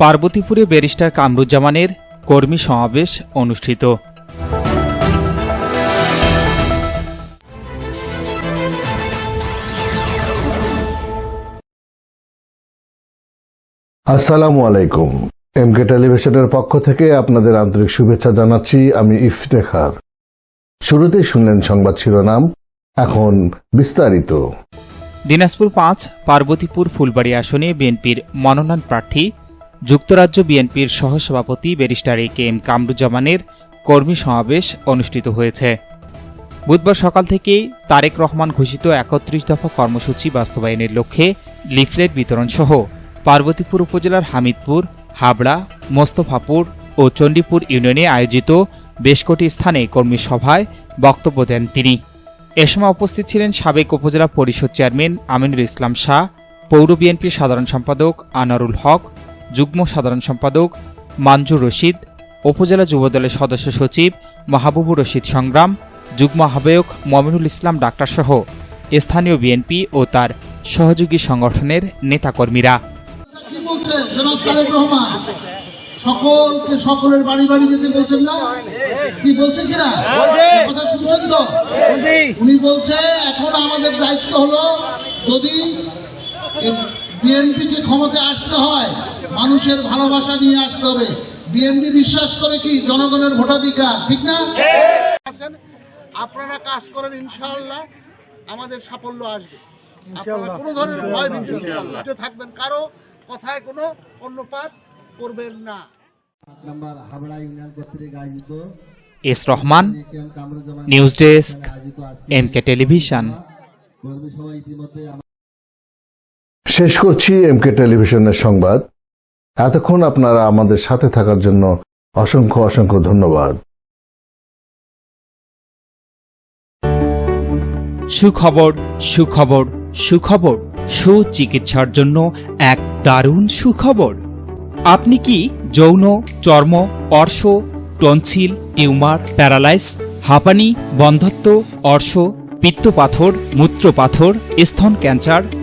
পার্বতীপুরে barrister কামরুজ্জামানের কর্মী সমাবেশ অনুষ্ঠিত। আসসালামু আলাইকুম। এমকে টেলিভিশনের পক্ষ থেকে আপনাদের আন্তরিক শুভেচ্ছা জানাচ্ছি আমি ইফতেখার। শুরুতেই শুনলেন সংবাদ শিরোনাম এখন বিস্তারিত। দিনাজপুর পাঁচ পার্বতীপুর ফুলবাড়ি আসনে বিএনপির মনোনয়ন প্রার্থী যুক্তরাজ্য বিএনপির সহসভাপতি ব্যারিস্টার এ কে এম কামরুজ্জামানের কর্মী সমাবেশ অনুষ্ঠিত হয়েছে। বুধবার সকাল থেকেই তারেক রহমান ঘোষিত একত্রিশ দফা কর্মসূচি বাস্তবায়নের লক্ষ্যে লিফলেট বিতরণ সহ পার্বতীপুর উপজেলার হামিদপুর, হাবড়া, মোস্তফাপুর ও চণ্ডীপুর ইউনিয়নে আয়োজিত বেশ কটি স্থানে কর্মী সভায় বক্তব্য দেন তিনি। এ সময় উপস্থিত ছিলেন সাবেক উপজেলা পরিষদ চেয়ারম্যান আমিনুল ইসলাম শাহ, পৌর বিএনপির সাধারণ সম্পাদক আনারুল হক যুগ্ম সাধারণ সম্পাদক মানজুর রশিদ উপজেলা যুবদলের সদস্য সচিব মাহবুবুর রশিদ সংগ্রাম যুগ্ম আহ্বায়ক মমিনুল ইসলাম ডাক্তারসহ স্থানীয় বিএনপি ও তার সহযোগী সংগঠনের নেতাকর্মীরা। কি বলছেন? জনাব তারেক রহমান সকলকে সকলের বাড়ি বাড়ি যেতে বলছেন না? কি বলছে। কিনা কথা শুনছেন তো? উনি বলছে এখন আমাদের দায়িত্ব হলো যদি বিএনপিকে ক্ষমতায় আসতে হয় মানুষের ভালোবাসা নিয়ে আসতে হবে। বিএনপি বিশ্বাস করে কি জনগণের ভোটাধিকার ঠিক না? আছেন, আপনারা কাজ করেন ইনশাআল্লাহ আমাদের সাফল্য আসবে। আপনারা কোনো ধরনের ভয় ভীতি থাকবেন কারও কথায় কোনো অন্যপাত করবেন না। নাম্বার হাবড়া ইউনিয়ন কর্তৃক আয়োজিত এস রহমান নিউজ ডেস্ক আজকে এমকে টেলিভিশন। শেষ করছি এমকে টেলিভিশনের সংবাদ। এতক্ষণ আপনারা আমাদের সাথে থাকার জন্য অসংখ্য অসংখ্য ধন্যবাদ। সুখবর সুখবর সুখবর, সুচিকিৎসার জন্য এক দারুণ সুখবর। আপনি কি যৌন, চর্ম, অর্শ, টনসিল, টিউমার, প্যারালাইস, হাঁপানি, বন্ধত্ব, অর্শ, পিত্তপাথর, মূত্রপাথর, স্তন ক্যান্সার